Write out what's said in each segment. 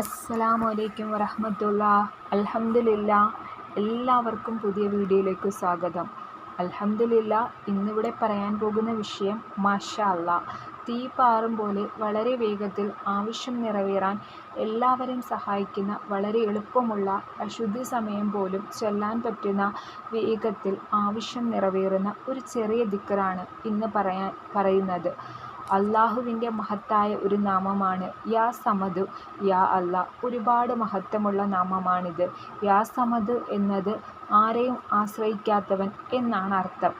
അസ്സലാമു അലൈക്കും വറഹമത്തുള്ള. അൽഹംദുലില്ല. എല്ലാവർക്കും പുതിയ വീഡിയോയിലേക്ക് സ്വാഗതം. അൽഹംദുലില്ല ഇന്നിവിടെ പറയാൻ പോകുന്ന വിഷയം മാഷാ അല്ലാ തീ പാറും പോലെ വളരെ വേഗത്തിൽ ആവശ്യം നിറവേറാൻ എല്ലാവരെയും സഹായിക്കുന്ന വളരെ എളുപ്പമുള്ള അശുദ്ധി സമയം പോലും ചൊല്ലാൻ പറ്റുന്ന വേഗത്തിൽ ആവശ്യം നിറവേറുന്ന ഒരു ചെറിയ ദിക്കറാണ് ഇന്ന് പറയാൻ പറയുന്നത്. അള്ളാഹുവിന്റെ മഹത്തായ ഒരു നാമമാണ് യാ സമദ് യാ അല്ല. ഒരുപാട് മഹത്വമുള്ള നാമമാണിത്. യാ സമദ് എന്നത് ആരെയും ആശ്രയിക്കാത്തവൻ എന്നാണ് അർത്ഥം.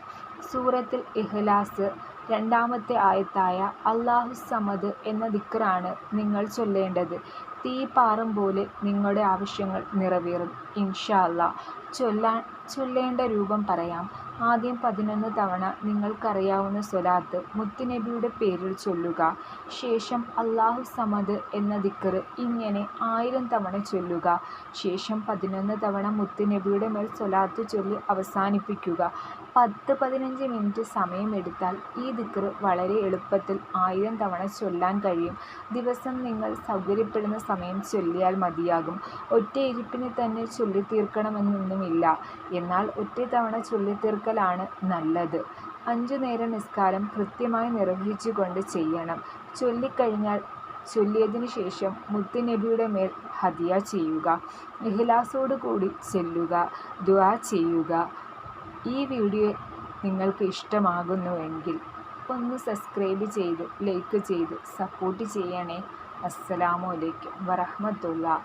സൂറത്തിൽ ഇഹ്ലാസ് രണ്ടാമത്തെ ആയത്തായ അള്ളാഹു സമദ് എന്ന ദിക്കറാണ് നിങ്ങൾ ചൊല്ലേണ്ടത്. തീ പാറും പോലെ നിങ്ങളുടെ ആവശ്യങ്ങൾ നിറവേറും. ഇൻഷാ അല്ലാ. ചൊല്ലാൻ ചൊല്ലേണ്ട രൂപം പറയാം. ആദ്യം പതിനൊന്ന് തവണ നിങ്ങൾക്കറിയാവുന്ന സ്വലാത്ത് മുത്തുനബിയുടെ പേരിൽ ചൊല്ലുക. ശേഷം അള്ളാഹു സമദ് എന്ന ദിക്കർ ഇങ്ങനെ ആയിരം തവണ ചൊല്ലുക. ശേഷം പതിനൊന്ന് തവണ മുത്തുനബിയുടെ മേൽ സ്വലാത്ത് ചൊല്ലി അവസാനിപ്പിക്കുക. പത്ത് പതിനഞ്ച് മിനിറ്റ് സമയമെടുത്താൽ ഈ ദിക്കർ വളരെ എളുപ്പത്തിൽ ആയിരം തവണ ചൊല്ലാൻ കഴിയും. ദിവസം നിങ്ങൾ സൗകര്യപ്പെടുന്ന സമയം ചൊല്ലിയാൽ മതിയാകും. ഒറ്റ ഇരിപ്പിന് തന്നെ ചൊല്ലിത്തീർക്കണമെന്നൊന്നുമില്ല. എന്നാൽ ഒറ്റ തവണ ചൊല്ലിത്തീർക്കലാണ് നല്ലത്. അഞ്ചു നേരം നിസ്കാരം കൃത്യമായി നിർവഹിച്ചുകൊണ്ട് ചെയ്യണം. ചൊല്ലിക്കഴിഞ്ഞാൽ ചൊല്ലിയതിനു ശേഷം മുത്തുനബിയുടെ മേൽ ഹദിയ ചെയ്യുക. കൂടി ചെല്ലുക. ദുആ ചെയ്യുക. ഈ വീഡിയോ നിങ്ങൾക്ക് ഇഷ്ടമാകുന്നുവെങ്കിൽ ഒന്ന് സബ്സ്ക്രൈബ് ചെയ്ത് ലൈക്ക് ചെയ്ത് സപ്പോർട്ട് ചെയ്യണേ. അസ്സലാമു അലൈക്കും വറഹ്മത്തുള്ളാഹി